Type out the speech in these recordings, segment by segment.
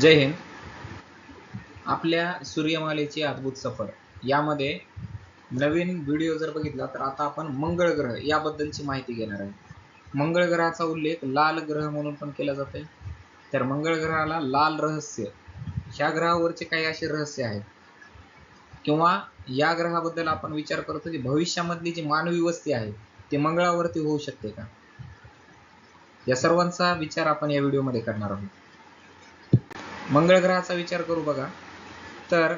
जय हिंद. आपल्या सूर्यमालेची अद्भुत सफर. यामध्ये नवीन व्हिडिओ जर बघितला तर आता आपण मंगळ ग्रह याबद्दलची माहिती घेणार आहे. मंगळ ग्रहाचा उल्लेख लाल ग्रह म्हणून पण केला जातोय. तर मंगळ ग्रहाला लाल रहस्य. ह्या ग्रहावरचे काही असे रहस्य आहेत. किंवा या ग्रहाबद्दल आपण विचार करतो की भविष्यामधली जी मानवी वस्ती आहे ती मंगळावरती होऊ शकते का? या सर्वांचा विचार आपण या व्हिडिओमध्ये करणार आहोत. मंगळ ग्रहाचा विचार करू बघा. तर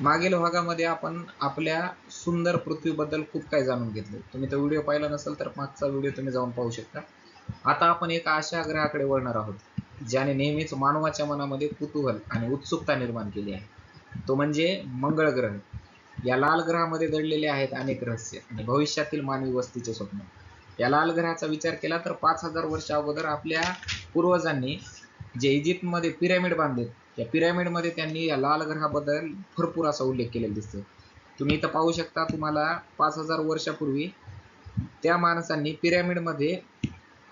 मागील भागामध्ये आपण आपल्या सुंदर पृथ्वीबद्दल खूप काही जाणून घेतले. तुम्ही तो व्हिडिओ पाहिला नसेल तर मागचा व्हिडिओ तुम्ही जाऊन पाहू शकता. आता आपण एका अशा ग्रहाकडे वळणार आहोत ज्याने नेहमीच मानवाच्या मनामध्ये कुतूहल आणि उत्सुकता निर्माण केली आहे. तो म्हणजे मंगळ ग्रह. या लाल ग्रहामध्ये दडलेले आहेत अनेक रहस्य आणि भविष्यातील मानवी वस्तीचे स्वप्न. या लाल ग्रहाचा विचार केला तर पाच हजार वर्ष अगोदर आपल्या पूर्वजांनी जे इजिप्तमध्ये पिरॅमिड बांधलेत त्या पिरॅमिडमध्ये त्यांनी या लाल ग्रहाबद्दल भरपूर असा उल्लेख केलेला दिसतो तुम्ही इथं पाहू शकता तुम्हाला पाच हजार वर्षापूर्वी त्या माणसांनी पिरॅमिडमध्ये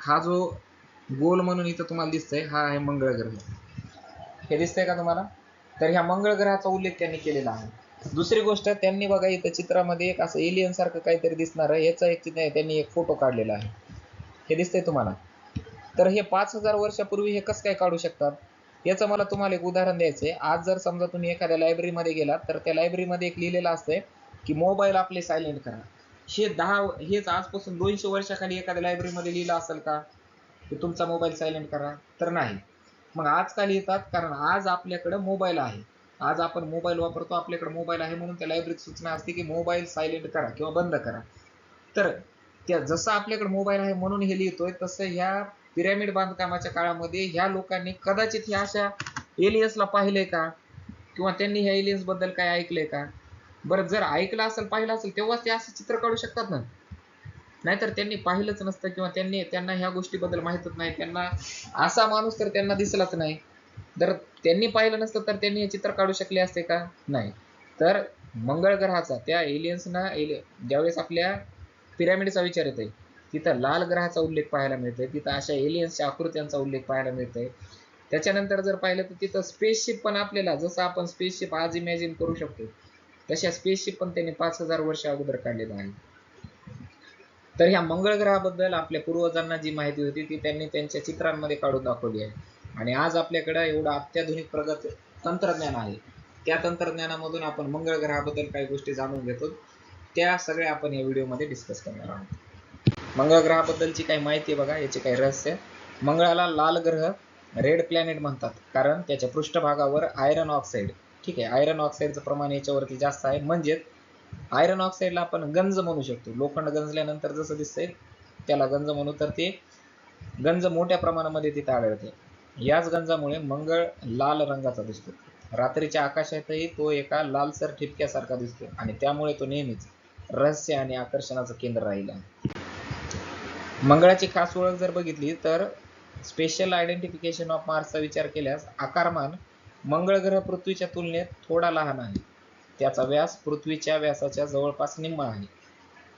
हा जो गोल म्हणून इथं तुम्हाला दिसतंय हा आहे मंगळ ग्रह. हे दिसतंय का तुम्हाला? तर ह्या मंगळ ग्रहाचा उल्लेख त्यांनी केलेला आहे. दुसरी गोष्ट त्यांनी बघा इथं चित्रामध्ये एक असं एलियन सारखं काहीतरी दिसणार आहे. याचा एक चित्र त्यांनी एक फोटो काढलेला आहे. हे दिसतंय तुम्हाला? तर हे पाच हजार वर्षापूर्वी हे कसं काय काढू शकतात? याचं मला तुम्हाला एक उदाहरण द्यायचं आहे आज जर समजा तुम्ही एखाद्या लायब्ररीमध्ये गेलात तर त्या लायब्ररीमध्ये एक लिहिलेलं असतंय की मोबाईल आपले सायलेंट करा. हे दहा हेच आजपासून दोनशे वर्षाखाली एखाद्या लायब्ररीमध्ये लिहिलं असेल का? की तुमचा मोबाईल सायलेंट करा. तर नाही. मग आज येतात लिहितात कारण आज आपल्याकडं मोबाईल आहे. आज आपण मोबाईल वापरतो आपल्याकडे मोबाईल आहे म्हणून त्या लायब्ररीत सूचना असते की मोबाईल सायलेंट करा किंवा बंद करा. तर त्या जसं आपल्याकडे मोबाईल आहे म्हणून हे लिहितोय तसं ह्या पिरॅमिड बांधकामाच्या काळामध्ये ह्या लोकांनी कदाचित ह्या अशा एलियन्सला पाहिलंय का? किंवा त्यांनी ह्या एलियन्सबद्दल काय ऐकलंय का? बरं जर ऐकलं असेल पाहिलं असेल तेव्हाच ते असं चित्र काढू शकतात ना? नाहीतर त्यांनी पाहिलंच नसतं किंवा त्यांनी त्यांना ह्या गोष्टीबद्दल माहीतच नाही. त्यांना असा माणूस तर त्यांना दिसलाच नाही. जर त्यांनी पाहिलं नसतं तर त्यांनी हे चित्र काढू शकले असते का? नाही. तर मंगळ ग्रहाचा त्या एलियन्सना एलि ज्यावेळेस आपल्या पिरॅमिडचा विचार येतोय तिथं लाल ग्रहाचा उल्लेख पाहायला मिळतोय तिथं अशा एलियन्सच्या आकृत्यांचा उल्लेख पाहायला मिळतोय. त्याच्यानंतर जर पाहिलं तर तिथं स्पेसशिप पण आपल्याला जसं आपण स्पेसशिप आज इमॅजिन करू शकतो तशा स्पेसशिप पण त्यांनी पाच हजार वर्ष अगोदर काढलेलं आहे तर ह्या मंगळ ग्रहाबद्दल आपल्या पूर्वजांना जी माहिती होती ती त्यांनी त्यांच्या चित्रांमध्ये काढून दाखवली आहे. आणि आज आपल्याकडं एवढं अत्याधुनिक प्रगत तंत्रज्ञान आहे. त्या तंत्रज्ञानामधून आपण मंगळ ग्रहाबद्दल काही गोष्टी जाणून घेतो. त्या सगळ्या आपण या व्हिडिओमध्ये डिस्कस करणार आहोत. मंगळ ग्रहाबद्दलची काही माहिती आहे बघा याचे काही रहस्य. मंगळाला लाल ग्रह रेड प्लॅनेट म्हणतात. कारण त्याच्या पृष्ठभागावर आयरन ऑक्साईड ठीक आहे आयरन ऑक्साईडचं प्रमाण याच्यावरती जास्त आहे. म्हणजेच आयरन ऑक्साईडला आपण गंज म्हणू शकतो. लोखंड गंजल्यानंतर जसं दिसतंय त्याला गंज म्हणू. तर ते गंज मोठ्या प्रमाणामध्ये तिथे आढळते. याच गंजामुळे मंगळ लाल रंगाचा दिसतो. रात्रीच्या आकाशातही तो एका लालसर ठिपक्यासारखा दिसतो. आणि त्यामुळे तो नेहमीच रहस्य आणि आकर्षणाचं केंद्र राहिला आहे. मंगळाची खास ओळख जर बघितली तर स्पेशल आयडेंटिफिकेशन ऑफ मार्सचा विचार केल्यास आकारमान मंगळ ग्रह पृथ्वीच्या तुलनेत थोडा लहान आहे. त्याचा व्यास पृथ्वीच्या व्यासाच्या जवळपास निम्मा आहे.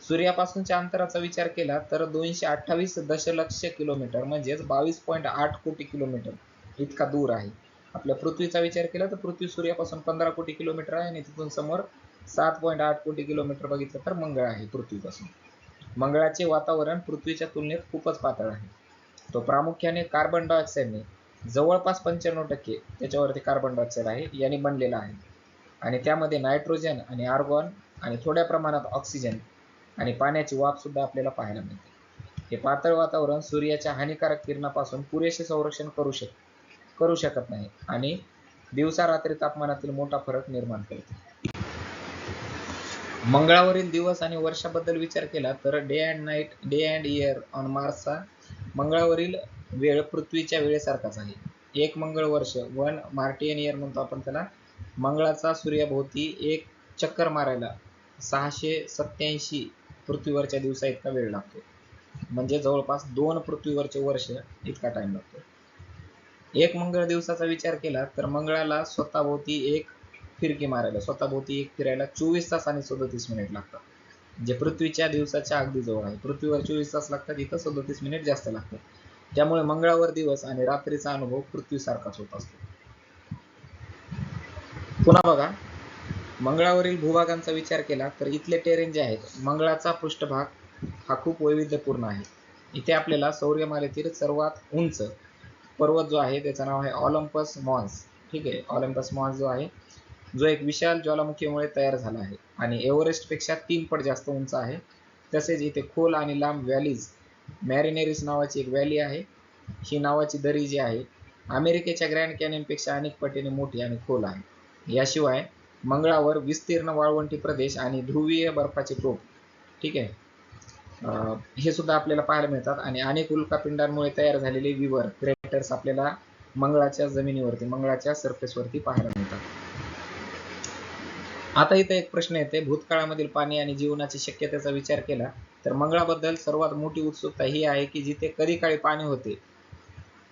सूर्यापासूनच्या अंतराचा विचार केला तर दोनशे अठ्ठावीस दशलक्ष किलोमीटर म्हणजेच बावीस पॉईंट आठ कोटी किलोमीटर इतका दूर आहे. आपल्या पृथ्वीचा विचार केला तर पृथ्वी सूर्यापासून पंधरा कोटी किलोमीटर आहे आणि तिथून समोर सात पॉईंट आठ कोटी किलोमीटर बघितलं तर मंगळ आहे पृथ्वीपासून. मंगळाचे वातावरण पृथ्वीच्या तुलनेत खूपच पातळ आहे. तो प्रामुख्याने कार्बन डायऑक्साईडने जवळपास पंच्याण्णव टक्के त्याच्यावरती कार्बन डायऑक्साईड आहे यांनी बनलेला आहे. आणि त्यामध्ये नायट्रोजन आणि आर्गॉन आणि थोड्या प्रमाणात ऑक्सिजन आणि पाण्याची वाफ सुद्धा आपल्याला पाहायला मिळते. हे पातळ वातावरण सूर्याच्या हानिकारक किरणापासून पुरेसे संरक्षण करू शक करू शकत नाही आणि दिवसा रात्री तापमानातील मोठा फरक निर्माण करते. मंगळावरील दिवस आणि वर्षाबद्दल विचार केला तर day and night day and year on मार्सचा मंगळावरील वेळ पृथ्वीच्या वेळेसारखाच आहे. एक मंगळ वर्ष वन मार्टियन इयर म्हणतो आपण त्याला. मंगळाचा सूर्याभोवती एक चक्कर मारायला सहाशे सत्याऐंशी पृथ्वीवरच्या दिवसा इतका वेळ लागतो. म्हणजे जवळपास दोन पृथ्वीवरचे वर्ष इतका टाइम लागतो. एक मंगळ दिवसाचा विचार केला तर मंगळाला स्वतःभोवती एक फिरकी मारायला. स्वतःभोवती एक फिरायला चोवीस तास आणि सदतीस मिनिट लागतात. जे पृथ्वीच्या दिवसाच्या अगदी जवळ आहे. पृथ्वीवर चोवीस तास लागतात इथं सदतीस मिनिट जास्त लागतात. त्यामुळे मंगळावर दिवस आणि रात्रीचा अनुभव पृथ्वीसारखाच होत असतो. पुन्हा बघा. मंगळावरील भूभागांचा विचार केला तर इथले टेरेन जे आहेत मंगळाचा पृष्ठभाग हा खूप वैविध्यपूर्ण आहे. इथे आपल्याला सौर्यमालेतील सर्वात उंच पर्वत जो आहे त्याचं नाव आहे ऑलिम्पस मॉन्स. ठीक आहे? ऑलिम्पस मॉन्स जो आहे जो एक विशाल ज्वालामुखीमुळे तयार झाला आहे. आणि एव्हरेस्टपेक्षा तीन पट जास्त उंच आहे. तसेच इथे खोल आणि लांब व्हॅलीज मॅरिनेरिस नावाची एक व्हॅली आहे. ही नावाची दरी जी आहे अमेरिकेच्या ग्रँड कॅनियनपेक्षा अनेक पटीने मोठी आणि खोल आहे. याशिवाय मंगळावर विस्तीर्ण वाळवंटी प्रदेश आणि ध्रुवीय बर्फाचे टोप ठीक आहे? हे सुद्धा आपल्याला पाहायला मिळतात. आणि अनेक उल्कापिंडांमुळे तयार झालेले विवर क्रेटर्स आपल्याला मंगळाच्या जमिनीवरती मंगळाच्या सरफेसवरती पाहायला मिळतात. आता इथं एक प्रश्न येते भूतकाळामधील पाणी आणि जीवनाची शक्यतेचा विचार केला तर मंगळाबद्दल सर्वात मोठी उत्सुकता ही आहे की जिथे कधी काळी पाणी होते.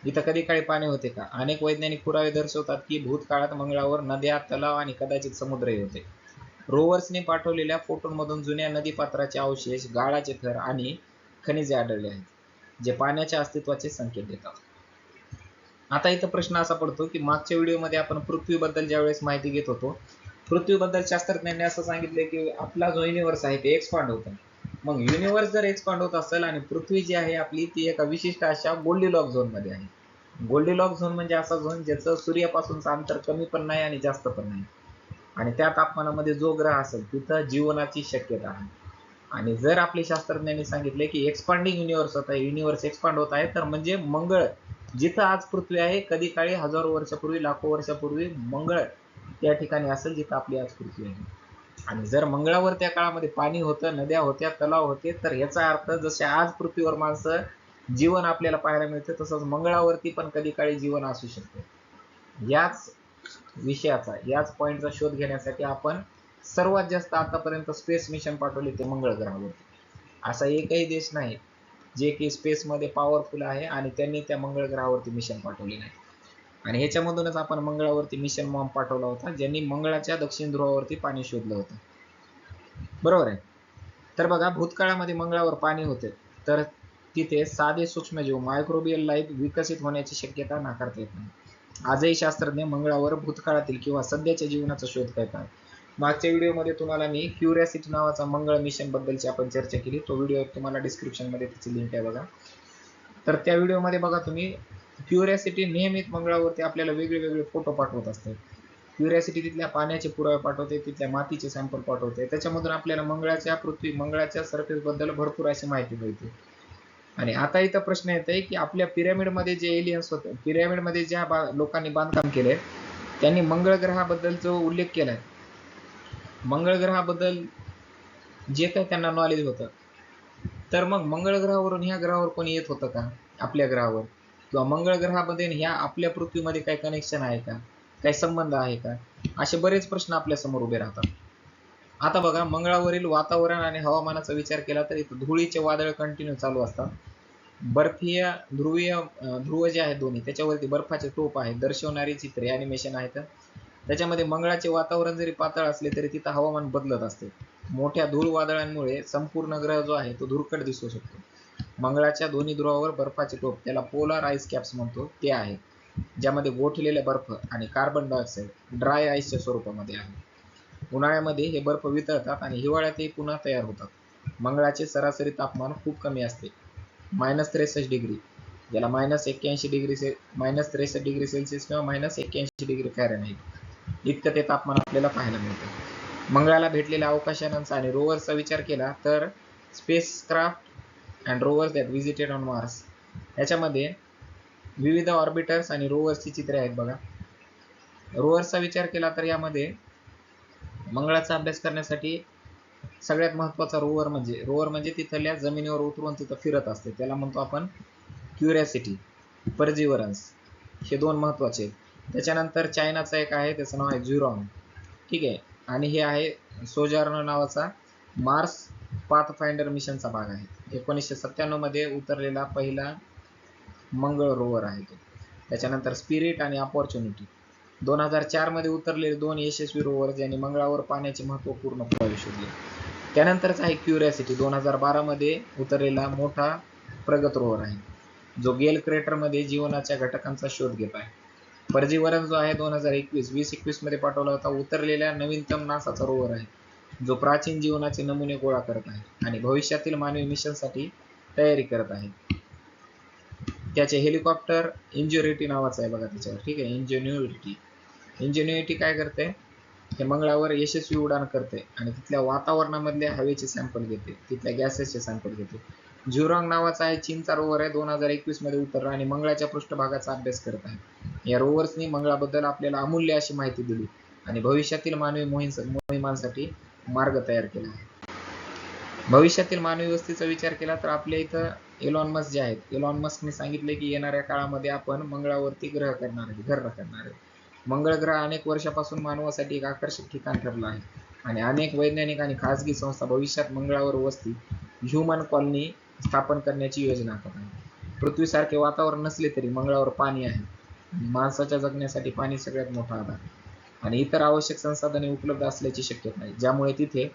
इथं कधी काळी पाणी होते का? अनेक वैज्ञानिक पुरावे दर्शवतात की भूतकाळात मंगळावर नद्या तलाव आणि कदाचित समुद्रही होते. रोवर्सने पाठवलेल्या फोटोंमधून जुन्या नदीपात्राचे अवशेष गाळाचे थर आणि खनिजे आढळले आहेत जे पाण्याच्या अस्तित्वाचे संकेत देतात. आता इथं प्रश्न असा पडतो की मागच्या व्हिडिओमध्ये आपण पृथ्वीबद्दल ज्यावेळेस माहिती घेत होतो पृथ्वीबद्दल शास्त्रज्ञांनी असं सांगितलं की आपला जो युनिव्हर्स आहे ते एक्सपांड होतं. मग युनिव्हर्स जर एक्सपांड होत असेल आणि पृथ्वी जी आहे आपली ती एका विशिष्ट अशा गोल्डीलॉक झोनमध्ये आहे. गोल्डीलॉक झोन म्हणजे असा झोन ज्याचं सूर्यापासूनचं अंतर कमी पण नाही आणि जास्त पण नाही. आणि त्या तापमानामध्ये जो ग्रह असेल तिथं जीवनाची शक्यता आहे. आणि जर आपले शास्त्रज्ञांनी सांगितले की एक्सपांडिंग युनिव्हर्स होत आहे युनिव्हर्स एक्सपांड होत आहे तर म्हणजे मंगळ. जिथं आज पृथ्वी आहे कधी काळी हजारो वर्षापूर्वी लाखो वर्षापूर्वी मंगळ. त्या ठिकाणी असेल जिथं आपली आज पृथ्वी आहे. आणि जर मंगळावर त्या काळामध्ये पाणी होतं नद्या होत्या तलाव होते तर याचा अर्थ जसे आज पृथ्वीवर माणसं जीवन आपल्याला पाहायला मिळते तसंच मंगळावरती पण कधी काळी जीवन असू शकते. याच विषयाचा याच पॉइंटचा शोध घेण्यासाठी आपण सर्वात जास्त आतापर्यंत स्पेस मिशन पाठवले ते मंगळ ग्रहावरती असा एकही देश नाही जे की स्पेसमध्ये पॉवरफुल आहे आणि त्यांनी त्या मंगळ ग्रहावरती मिशन पाठवले नाही. आणि ह्याच्यामधूनच आपण मंगळावरती मिशन मॉम पाठवला होता ज्यांनी मंगळाच्या दक्षिण ध्रुवावरती पाणी शोधलं होतं. बरोबर आहे? तर बघा भूतकाळामध्ये मंगळावर पाणी होते. तर तिथे साधे सूक्ष्मजीव मायक्रोबियल लाईफ विकसित होण्याची शक्यता नाकारता येत नाही. आजही शास्त्रज्ञ मंगळावर भूतकाळातील किंवा सध्याच्या जीवनाचा शोध करतात. मागच्या व्हिडिओमध्ये तुम्हाला मी क्युरियासिटी नावाचा मंगळ मिशन बद्दलची आपण चर्चा केली. तो व्हिडिओ तुम्हाला डिस्क्रिप्शनमध्ये त्याची लिंक आहे बघा. तर त्या व्हिडिओमध्ये बघा तुम्ही क्युरियासिटी नेहमीच मंगळावरती आपल्याला वेगळे वेगळे फोटो पाठवत असते. क्युरियासिटी तिथल्या पाण्याचे पुरावे पाठवते तिथल्या मातीचे सॅम्पल पाठवते. त्याच्यामधून आपल्याला मंगळाच्या पृथ्वी मंगळाच्या सर्फेस बद्दल भरपूर अशी माहिती मिळते. आणि आता इथं प्रश्न येत आहे की आपल्या पिरॅमिडमध्ये जे एलियन्स होते पिरॅमिडमध्ये ज्या बा लोकांनी बांधकाम केले त्यांनी मंगळ ग्रहाबद्दल जो उल्लेख केलाय मंगळ ग्रहाबद्दल जे काही त्यांना नॉलेज होतं तर मग मंगळ ग्रहावरून ह्या ग्रहावर कोणी येत होतं का? आपल्या ग्रहावर. किंवा मंगळ ग्रहामध्ये ह्या आपल्या पृथ्वीमध्ये काही कनेक्शन आहे का? काही संबंध आहे का? असे बरेच प्रश्न आपल्यासमोर उभे राहतात. आता बघा मंगळावरील वातावरण आणि हवामानाचा विचार केला तर इथं धुळीचे वादळ कंटिन्यू चालू असतात. बर्फीय ध्रुवीय ध्रुव जे आहेत दोन्ही त्याच्यावरती बर्फाचे टोप आहेत दर्शवणारी चित्रे अॅनिमेशन आहेत. त्याच्यामध्ये मंगळाचे वातावरण जरी पातळ असले तरी तिथं हवामान बदलत असते. मोठ्या धूळ वादळांमुळे संपूर्ण ग्रह जो आहे तो धुरकट दिसू शकतो. मंगळाच्या दोन्ही ध्रुवावर बर्फाचे टोप त्याला पोलार आईस कॅप्स म्हणतो ते आहे. ज्यामध्ये गोठलेले बर्फ आणि कार्बन डायऑक्साईड ड्राय आईसच्या स्वरूपामध्ये आहे. उन्हाळ्यामध्ये हे बर्फ वितळतात आणि हिवाळ्यात ते पुन्हा तयार होतात. मंगळाचे सरासरी तापमान खूप कमी असते. मायनस त्रेसष्ट डिग्री ज्याला मायनस एक्क्याऐंशी डिग्री से मायनस त्रेसष्ट डिग्री सेल्सिअस किंवा मायनस एक्क्याऐंशी डिग्री फॅरेनहाइट इतकं ते तापमान आपल्याला पाहायला मिळतं. मंगळाला भेटलेल्या अवकाशयानांचा आणि रोवरचा विचार केला तर spacecraft and rovers that visited on Mars याच्यामध्ये विविध ऑर्बिटर्स आणि रोवर्सची चित्रे आहेत बघा. रोवर्सचा विचार केला तर यामध्ये मंगळाचा अभ्यास करण्यासाठी सगळ्यात महत्त्वाचा रोवर म्हणजे रोवर म्हणजे तिथल्या जमिनीवर उतरून तिथं फिरत असते. त्याला म्हणतो आपण क्युरियासिटी परजिवरन्स हे दोन महत्त्वाचे आहेत. त्याच्यानंतर चायनाचा एक आहे त्याचं नाव आहे झुरॉन ठीक आहे? आणि हे आहे सोजार्न नावाचा मार्स पाथ फाइंडर मिशनचा भाग आहे. एकोणीसशे सत्त्याण्णवमध्ये उतरलेला पहिला मंगळ रोवर आहे तो. त्याच्यानंतर स्पिरिट आणि अपॉर्च्युनिटी. दोन हजार चारमध्ये उतरलेले दोन यशस्वी रोवर ज्यांनी मंगळावर पाण्याचे महत्त्वपूर्ण प्रवेश शोधले. त्यानंतरच आहे क्युरियासिटी. दोन हजार बारा मध्ये उतरलेला मोठा प्रगत रोवर आहे. जो गेल क्रेटरमध्ये जीवनाच्या घटकांचा शोध घेत आहे. परजीवरण जो आहे दोन हजार एकवीस वीस एकवीसमध्ये पाठवला होता. उतरलेल्या नवीनतम नासाचा रोवर आहे. जो प्राचीन जीवनाचे नमुने गोळा करत आहे आणि भविष्यातील मानवी मिशनसाठी तयारी करत आहे त्याचे हेलिकॉप्टर इंजिनिटी नावाचं आहे बघा त्याच्यावर. ठीक आहे? इंजिन्युइटी इंजिन्युइटी काय करते? हे मंगळावर यशस्वी उड्डाण करते आणि तिथल्या वातावरणामधले हवेचे सॅम्पल घेते. तिथल्या गॅसेसचे सॅम्पल घेते. झुरॉंग नावाचा आहे चीनचा रोवर आहे दोन हजार एकवीसमध्ये उतरला आणि मंगळाच्या पृष्ठभागाचा अभ्यास करत आहे. या रोवर्सनी मंगळाबद्दल आपल्याला अमूल्य अशी माहिती दिली आणि भविष्यातील मानवी मोहिम मोहिमांसाठी मार्ग तयार केला आहे. भविष्यातील मानवी वस्तीचा विचार केला तर आपल्या इथं एलॉन मस्क जे आहेत एलॉन मस्कने सांगितले की येणाऱ्या काळामध्ये आपण मंगळावरती ग्रह करणार आहे घर करणार आहे. मंगळ ग्रह अनेक वर्षापासून मानवासाठी एक आकर्षक ठिकाण ठरलं आहे. आणि अनेक वैज्ञानिक आणि खाजगी संस्था भविष्यात मंगळावर वस्ती ह्युमन कॉलनी स्थापन करण्याची योजना आखत आहे पृथ्वीसारखे वातावरण नसले तरी मंगळावर पाणी आहे. माणसाच्या जगण्यासाठी पाणी सगळ्यात मोठा आधार आणि इतर आवश्यक संसाधने उपलब्ध असल्याची शक्यता नाही ज्यामुळे तिथे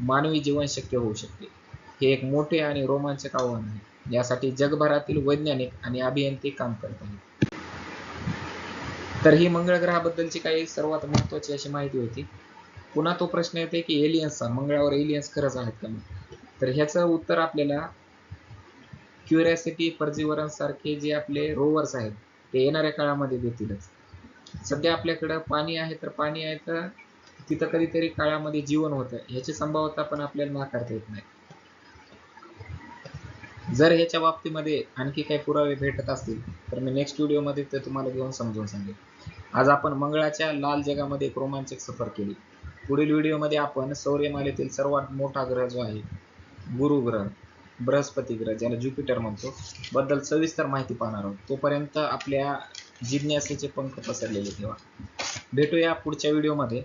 मानवी जीवन शक्य होऊ शकते. हे एक मोठे आणि रोमांचक आव्हान आहे. यासाठी जगभरातील वैज्ञानिक आणि अभियंते काम करत आहेत. तर ही मंगळ ग्रहाबद्दलची काही सर्वात महत्वाची अशी माहिती होती. पुन्हा तो प्रश्न येते की एलियन्सचा मंगळावर एलियन्स खरंच आहेत का नाही? तर ह्याचं उत्तर आपल्याला क्युरियासिटी परजीवरन सारखे जे आपले रोवर्स आहेत ते येणाऱ्या काळामध्ये देतीलच. सध्या आपल्याकडं पाणी आहे तर पाणी आहे तर तिथं कधीतरी काळामध्ये जीवन होतं. ह्याची संभाव्यता पण आपल्याला नाकारता येत नाही. जर ह्याच्या बाबतीमध्ये आणखी काही पुरावे भेटत असतील तर मी नेक्स्ट व्हिडिओमध्ये ते तुम्हाला घेऊन समजून सांगेन. आज आपण मंगळाच्या लाल जगामध्ये एक रोमांचक सफर केली. पुढील व्हिडिओमध्ये आपण सौर्यमालेतील सर्वात मोठा ग्रह जो आहे गुरु ग्रह बृहस्पती ग्रह ज्याला ज्युपिटर म्हणतो बद्दल सविस्तर माहिती पाहणार आहोत. तोपर्यंत आपल्या जिज्ञासेचे पंख पसरलेले ठेवा. भेटूया पुढच्या व्हिडिओमध्ये